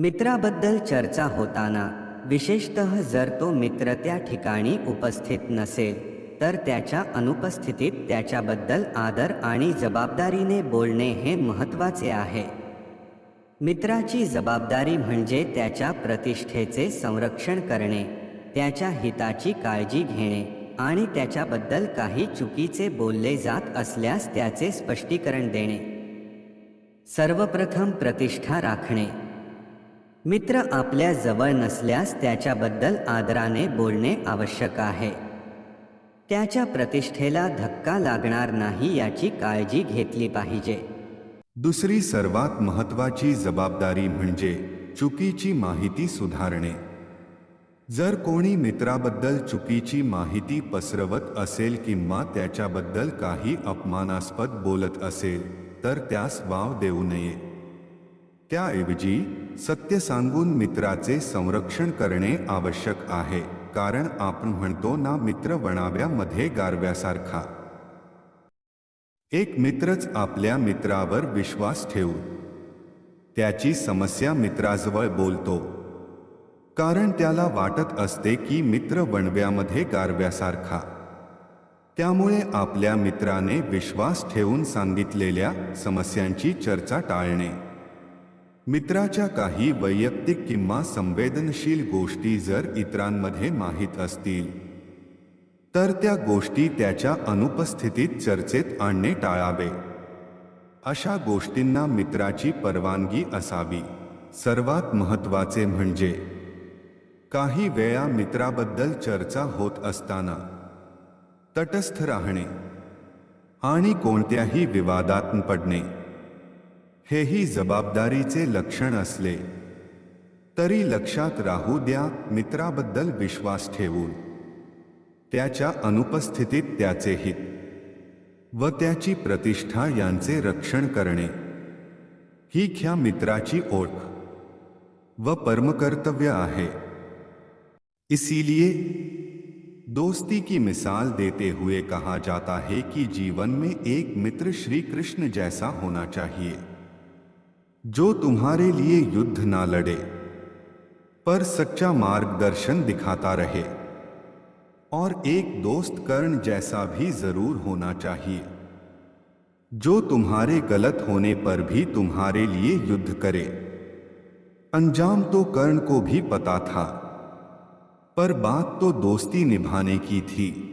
मित्राबद्दल चर्चा होताना विशेषतः जर तो मित्र त्या ठिकाणी उपस्थित नसेल तर त्याच्या अनुपस्थितीत त्याच्याबद्दल आदर आणि जबाबदारीने बोलणे हे महत्त्वाचे आहे. मित्राची जबाबदारी म्हणजे त्याच्या प्रतिष्ठेचे संरक्षण करणे त्याच्या हिताची काळजी घेणे आणि त्याच्याबद्दल काही चुकीचे बोलले जात असल्यास त्याचे स्पष्टीकरण देणे. सर्वप्रथम प्रतिष्ठा राखणे. मित्र आपल्या जवळ नसल्यास त्याच्याबद्दल आदराने बोलणे आवश्यक आहे. त्याच्या प्रतिष्ठेला धक्का लागणार नाही याची काळजी घेतली पाहिजे. दुसरी सर्वात महत्वाची जबाबदारी म्हणजे चुकीची माहिती सुधारणे. जर कोणी मित्राबद्दल चुकीची माहिती पसरवत असेल किंवा त्याच्याबद्दल काही अपमानास्पद बोलत असेल तर त्यास वाव देऊ नये. त्याऐवजी सत्य सांगून मित्राचे संरक्षण करणे आवश्यक आहे. कारण आपण म्हणतो ना मित्र वणाव्यामध्ये गारव्यासारखा. एक मित्रच आपल्या मित्रावर विश्वास ठेवू त्याची समस्या मित्राजवळ बोलतो. कारण त्याला वाटत असते की मित्र वणव्यामध्ये गारव्यासारखा. त्यामुळे आपल्या मित्राने विश्वास ठेवून सांगितलेल्या समस्यांची चर्चा टाळणे. मित्राच्या काही वैयक्तिक किंवा संवेदनशील गोष्टी जर इतरांमध्ये माहीत असतील तर त्या गोष्टी त्याच्या अनुपस्थितीत चर्चेत आणणे टाळावे. अशा गोष्टींना मित्राची परवानगी असावी. सर्वात महत्त्वाचे म्हणजे काही वेळा मित्राबद्दल चर्चा होत असताना तटस्थ राहणे आणि कोणत्याही विवादात पडणे. हेही जबाबदारीचे लक्षण असले, तरी लक्षात राहू द्या मित्राबद्दल विश्वास ठेवून. त्याच्या अनुपस्थितीत त्याचे हित व त्याची प्रतिष्ठा यांचे रक्षण करणे. ही ख्या मित्राची ओळख व परमकर्तव्य आहे. इसीलिए दोस्ती की मिसाल देते हुए कहा जाता है कि जीवन में एक मित्र श्री कृष्ण जैसा होना चाहिए. जो तुम्हारे लिए युद्ध ना लड़े, पर सच्चा मार्गदर्शन दिखाता रहे। और एक दोस्त कर्ण जैसा भी ज़रूर होना चाहिए। जो तुम्हारे गलत होने पर भी तुम्हारे लिए युद्ध करे। अंजाम तो कर्ण को भी पता था, पर बात तो दोस्ती निभाने की थी।